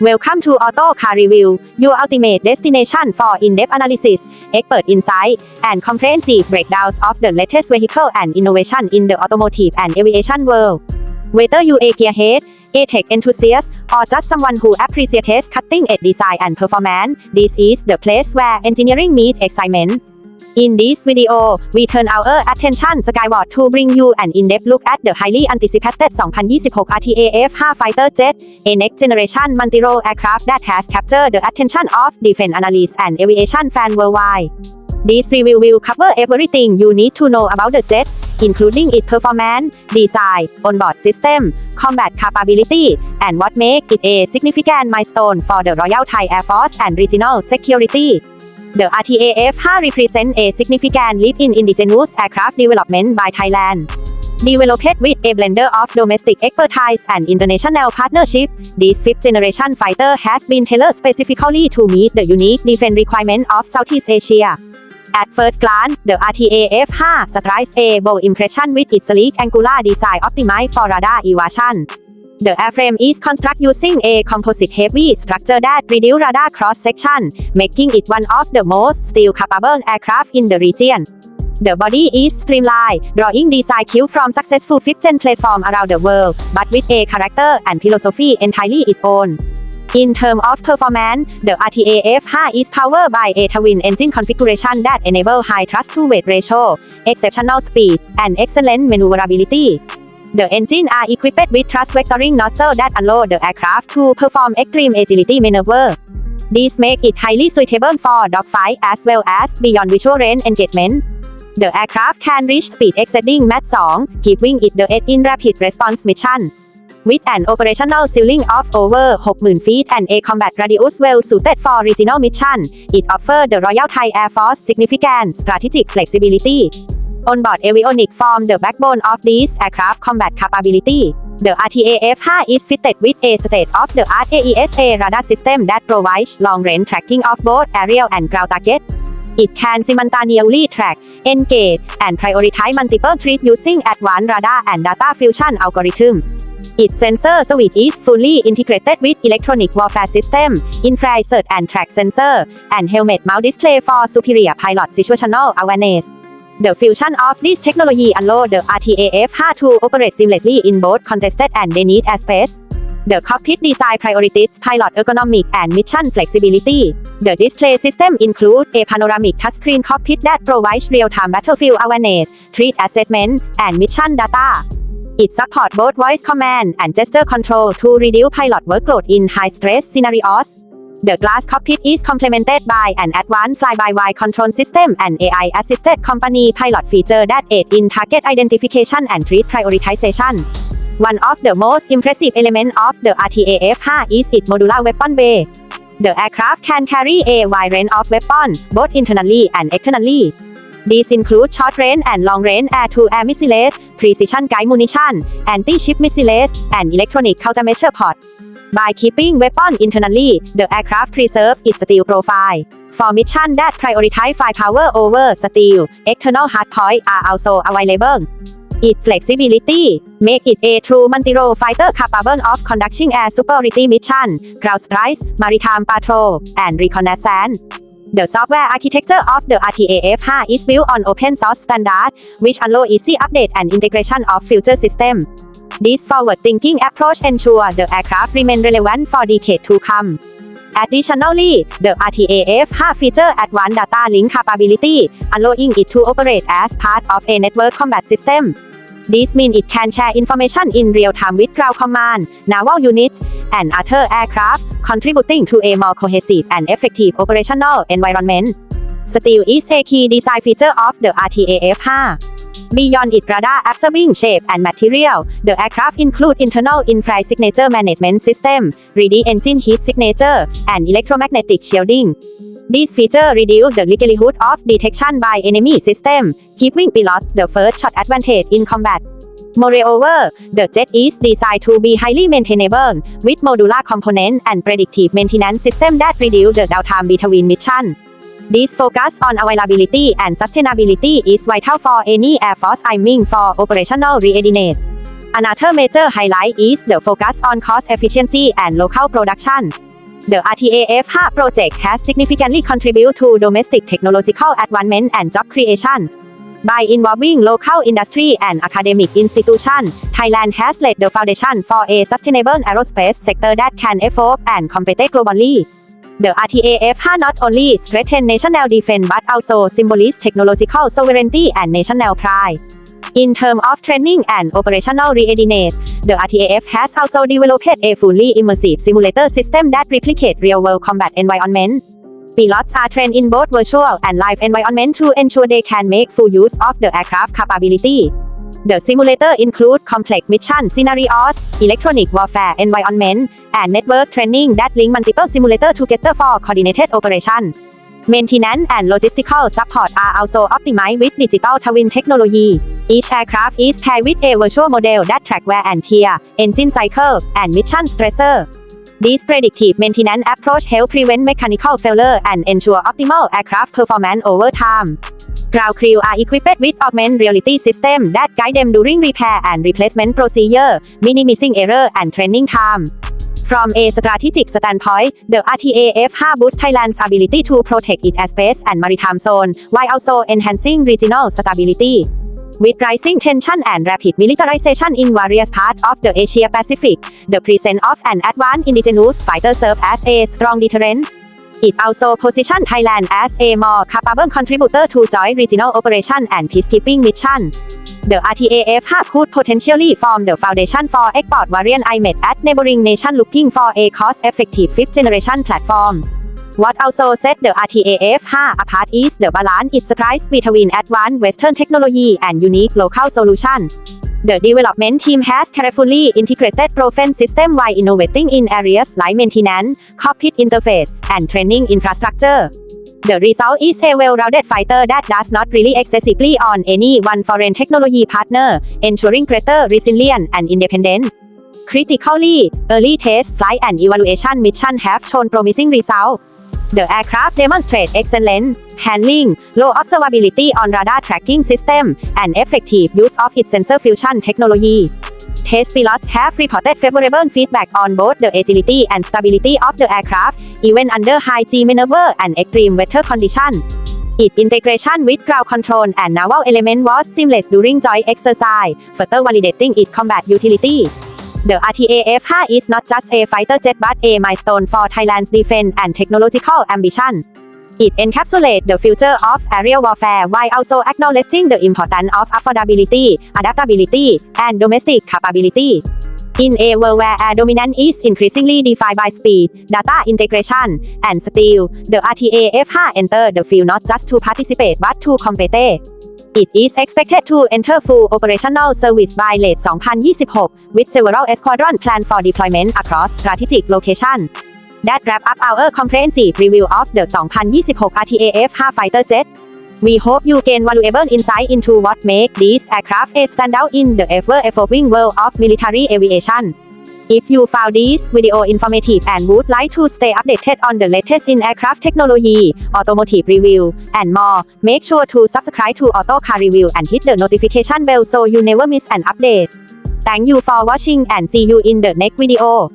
Welcome to Auto Car Review, your ultimate destination for in-depth analysis, expert insight, and comprehensive breakdowns of the latest vehicle and innovation in the automotive and aviation world. Whether you a gearhead, a tech enthusiast, or just someone who appreciates cutting-edge design and performance, this is the place where engineering meets excitement. In this video, we turn our attention skyward to bring you an in-depth look at the highly anticipated 2026 RTA F5 Fighter Jet, a next-generation multi-role aircraft that has captured the attention of defense analysts and aviation fans worldwide. This review will cover everything you need to know about the jet, including its performance, design, onboard system, combat capability, and what makes it a significant milestone for the Royal Thai Air Force and regional security. The RTA F5 represents a significant leap in indigenous aircraft development by Thailand. Developed with a blender of domestic expertise and international partnership, this fifth-generation fighter has been tailored specifically to meet the unique defense requirements of Southeast Asia. At first glance, the RTA F5 strikes a bold impression with its sleek angular design optimized for radar evasion. The airframe is constructed using a composite heavy structure that reduces radar cross-section, making it one of the most steel-capable aircraft in the region. The body is streamlined, drawing design cues from successful fifth-gen platforms around the world, but with a character and philosophy entirely its own. In terms of performance, the RTA F5 is powered by a twin-engine configuration that enables high thrust-to-weight ratio, exceptional speed, and excellent maneuverability. The engines are equipped with thrust vectoring nozzle that allow the aircraft to perform extreme agility maneuver. This makes it highly suitable for dogfight as well as beyond visual range engagement. The aircraft can reach speed exceeding Mach 2, giving it the edge in rapid response mission. With an operational ceiling of over 6,000 feet and a combat radius well suited for regional mission, it offers the Royal Thai Air Force significant strategic flexibility. Onboard avionics form the backbone of this aircraft combat capability. The RTA F5 is fitted with a state-of-the-art AESA radar system that provides long-range tracking of both aerial and ground targets. It can simultaneously track, engage, and prioritize multiple threats using advanced radar and data fusion algorithm. Its sensor suite is fully integrated with electronic warfare system, infrared search and track sensor, and helmet mount display for superior pilot situational awareness. The fusion of this technology allows the RTA F5 to operate seamlessly in both contested and denied airspace. The cockpit design prioritizes pilot ergonomic and mission flexibility. The display system includes a panoramic touchscreen cockpit that provides real-time battlefield awareness, threat assessment, and mission data. It supports both voice command and gesture control to reduce pilot workload in high-stress scenarios. The glass cockpit is complemented by an advanced fly-by-wire control system and AI-assisted company pilot feature that aid in target identification and threat prioritization. One of the most impressive elements of the RTA F5 is its modular weapon bay. The aircraft can carry a wide range of weapons, both internally and externally. These include short-range and long-range air-to-air missiles, precision-guided munition, anti-ship missiles, and electronic countermeasure pods. By keeping weapon internally, the aircraft preserve its steel profile. for mission that prioritize firepower over steel, external hardpoints are also available. Its flexibility make it a true multi-role fighter capable of conducting air superiority mission, ground strikes, maritime patrol, and reconnaissance. The software architecture of the RTA F5 is built on open source standard, which allow easy update and integration of future systems. This forward-thinking approach Ensure the aircraft remain relevant for decades to come. Additionally, the RTA F5 feature advanced data link capability, allowing it to operate as part of a network combat system. This means it can share information in real time with ground command, naval units, and other aircraft, contributing to a more cohesive and effective operational environment. Steel is a key design feature of the RTA F5. Beyond its radar absorbing shape and material, the aircraft include internal in-flight signature management system, ready engine heat signature, and electromagnetic shielding. These features reduce the likelihood of detection by enemy system, giving pilots the first shot advantage in combat. Moreover, the jet is designed to be highly maintainable, with modular components and predictive maintenance system that reduce the downtime between missions. This focus on availability and sustainability is vital for any Air Force aiming for operational readiness. Another major highlight is the focus on cost efficiency and local production. The RTAF 5 project has significantly contributed to domestic technological advancement and job creation. By involving local industry and academic institutions, Thailand has laid the foundation for a sustainable aerospace sector that can evolve and compete globally. The RTAF 5 not only strengthen national defense but also symbolize technological sovereignty and national pride. In terms of training and operational readiness, the RTAF has also developed a fully immersive simulator system that replicates real-world combat environment. Pilots are trained in both virtual and live environment to ensure they can make full use of the aircraft capability. The simulator includes complex mission scenarios, electronic warfare environment, and network training that link multiple simulator together for coordinated operation. Maintenance and logistical support are also optimized with digital twin technology. Each aircraft is paired with a virtual model that track wear and tear, engine cycle, and mission stressor. This predictive maintenance approach help prevent mechanical failure and ensure optimal aircraft performance over time. Ground crew are equipped with augmented reality system that guide them during repair and replacement procedure, minimizing error and training time. From a strategic standpoint, the RTAF 5 boosts Thailand's ability to protect its airspace and maritime zone, while also enhancing regional stability. With rising tension and rapid militarization in various parts of the Asia Pacific, the presence of an advanced indigenous fighter serves as a strong deterrent. It also positions Thailand as a more capable contributor to joint regional operation and peacekeeping mission. The RTAF 5 could potentially form the foundation for export variant IMED at neighboring nations looking for a cost-effective fifth-generation platform. What also set the RTAF 5 apart is the balance it strikes between advanced Western technology and unique local solution. The development team has carefully integrated proven system while innovating in areas like maintenance, cockpit interface, and training infrastructure. The result is a well-rounded fighter that does not rely excessively on any one foreign technology partner, ensuring greater resilience and independence. Critically, early test flight and evaluation mission have shown promising results. The aircraft demonstrate excellent handling, low observability on radar tracking system, and effective use of its sensor fusion technology. Test pilots have reported favorable feedback on both the agility and stability of the aircraft, even under high G maneuver and extreme weather conditions. Its integration with ground control and naval element was seamless during joint exercise, further validating its combat utility. The RTAF 5 is not just a fighter jet but a milestone for Thailand's defense and technological ambition. It encapsulates the future of aerial warfare while also acknowledging the importance of affordability, adaptability, and domestic capability. In a world where air dominance is increasingly defined by speed, data integration, and skill, the RTAF 5 entered the field not just to participate but to compete. It is expected to enter full operational service by late 2026, with several squadrons planned for deployment across strategic locations. That wrap up our comprehensive review of the 2026 RTAF 5 fighter jet. We hope you gain valuable insight into what makes these aircraft a standout in the ever-evolving world of military aviation. If you found this video informative and would like to stay updated on the latest in aircraft technology, automotive review, and more, make sure to subscribe to Auto Car Review and hit the notification bell so you never miss an update. Thank you for watching and see you in the next video.